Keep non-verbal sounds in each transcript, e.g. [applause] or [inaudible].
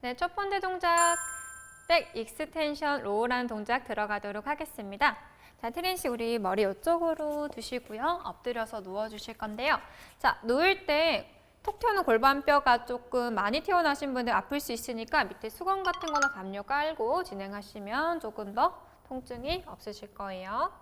네, 첫 번째 동작 백 익스텐션 로우라는 동작 들어가도록 하겠습니다. 자, 트린 씨 우리 머리 이쪽으로 두시고요. 엎드려서 누워 주실 건데요. 자, 누울 때 톡 튀어나온 골반뼈가 조금 많이 튀어나오신 분들 아플 수 있으니까 밑에 수건 같은 거나 담요 깔고 진행하시면 조금 더 통증이 없으실 거예요.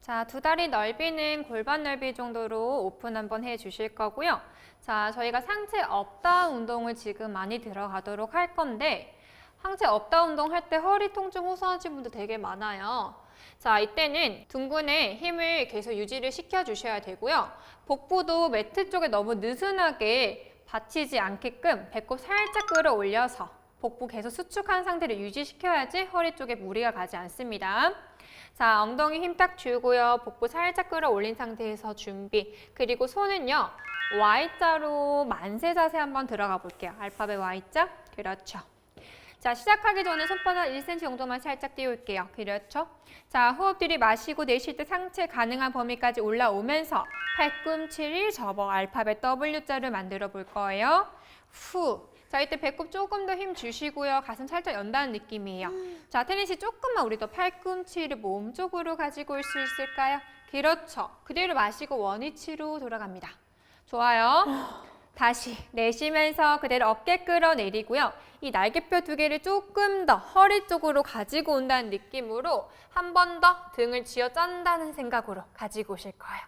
자, 두 다리 넓이는 골반 넓이 정도로 오픈 한번 해 주실 거고요. 자, 저희가 상체 업다운 운동을 지금 많이 들어가도록 할 건데 상체 업다운 운동 할 때 허리 통증 호소하시는 분들 되게 많아요. 자, 이때는 둥근에 힘을 계속 유지를 시켜 주셔야 되고요. 복부도 매트 쪽에 너무 느슨하게 받치지 않게끔 배꼽 살짝 끌어올려서 복부 계속 수축한 상태를 유지시켜야지 허리 쪽에 무리가 가지 않습니다. 자, 엉덩이 힘 딱 주고요. 복부 살짝 끌어올린 상태에서 준비. 그리고 손은요. Y자로 만세 자세 한번 들어가 볼게요. 알파벳 Y자. 그렇죠. 자, 시작하기 전에 손바닥 1cm 정도만 살짝 띄울게요. 그렇죠? 자, 호흡 들이마시고 내쉴 때 상체 가능한 범위까지 올라오면서 팔꿈치를 접어 알파벳 W자를 만들어 볼 거예요. 후. 자, 이때 배꼽 조금 더 힘 주시고요. 가슴 살짝 연다는 느낌이에요. 자, 테니시 조금만 우리 더 팔꿈치를 몸 쪽으로 가지고 올 수 있을까요? 그렇죠. 그대로 마시고 원위치로 돌아갑니다. 좋아요. 다시 내쉬면서 그대로 어깨 끌어내리고요. 이 날개뼈 두 개를 조금 더 허리 쪽으로 가지고 온다는 느낌으로 한 번 더 등을 쥐어 짠다는 생각으로 가지고 오실 거예요.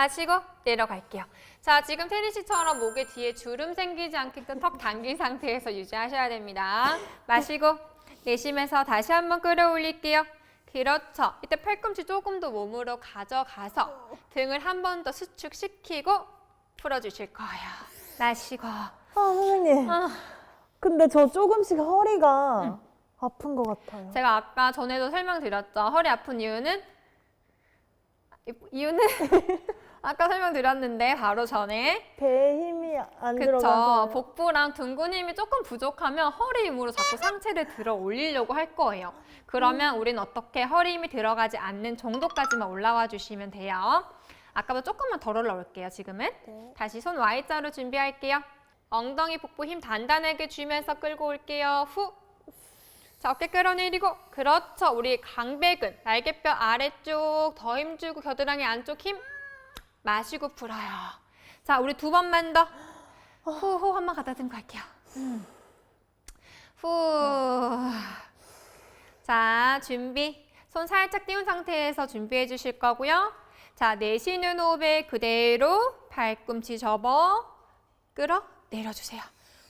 마시고 내려갈게요. 자, 지금 테리 씨처럼 목에 뒤에 주름 생기지 않게끔 턱 당긴 상태에서 유지하셔야 됩니다. 마시고 내쉬면서 다시 한번 끌어올릴게요. 그렇죠. 이때 팔꿈치 조금 더 몸으로 가져가서 등을 한 번 더 수축시키고 풀어주실 거예요. 마시고. 아, 선생님. 아. 근데 저 조금씩 허리가 아픈 것 같아요. 제가 아까 전에도 설명드렸죠. 허리 아픈 이유는 이유는 [laughs] 아까 설명드렸는데 바로 전에 배에 힘이 안 그쵸. 들어가서. 복부랑 둥근 힘이 조금 부족하면 허리 힘으로 자꾸 상체를 들어 올리려고 할 거예요. 그러면 우리는 어떻게 허리 힘이 들어가지 않는 정도까지만 올라와 주시면 돼요. 아까보다 조금만 덜 올라올게요, 지금은. 네. 다시 손 Y자로 준비할게요. 엉덩이 복부 힘 단단하게 주면서 끌고 올게요. 후. 자, 어깨 끌어내리고. 그렇죠. 우리 강백은 날개뼈 아래쪽 더 힘주고 겨드랑이 안쪽 힘 마시고 풀어요. 자, 우리 두 번만 더. 후, 호 한번 가다듬고 갈게요. 후. 자, 준비. 손 살짝 띄운 상태에서 준비해 주실 거고요. 자, 내쉬는 호흡에 그대로 팔꿈치 접어 끌어 내려주세요.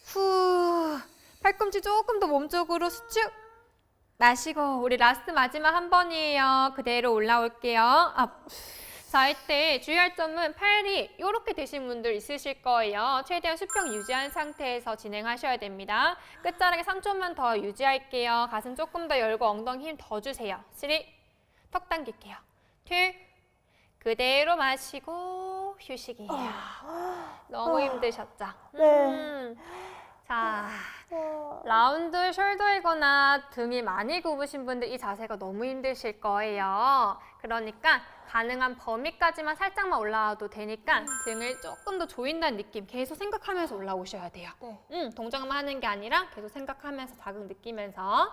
후. 팔꿈치 조금 더 몸쪽으로 수축. 마시고 우리 라스트 마지막 한 번이에요. 그대로 올라올게요. 업. 자, 이때 주의할 점은 팔이 이렇게 되신 분들 있으실 거예요. 최대한 수평 유지한 상태에서 진행하셔야 됩니다. 끝자락에 3초만 더 유지할게요. 가슴 조금 더 열고 엉덩이 힘 더 주세요. 3, 턱 당길게요. 2, 그대로 마시고 휴식이에요. 너무 힘드셨죠? 네. 음. 자, 어, 라운드 숄더이거나 등이 많이 굽으신 분들 이 자세가 너무 힘드실 거예요. 그러니까 가능한 범위까지만 살짝만 올라와도 되니까 등을 조금 더 조인다는 느낌 계속 생각하면서 올라오셔야 돼요. 네. 음, 동작만 하는 게 아니라 계속 생각하면서 자극 느끼면서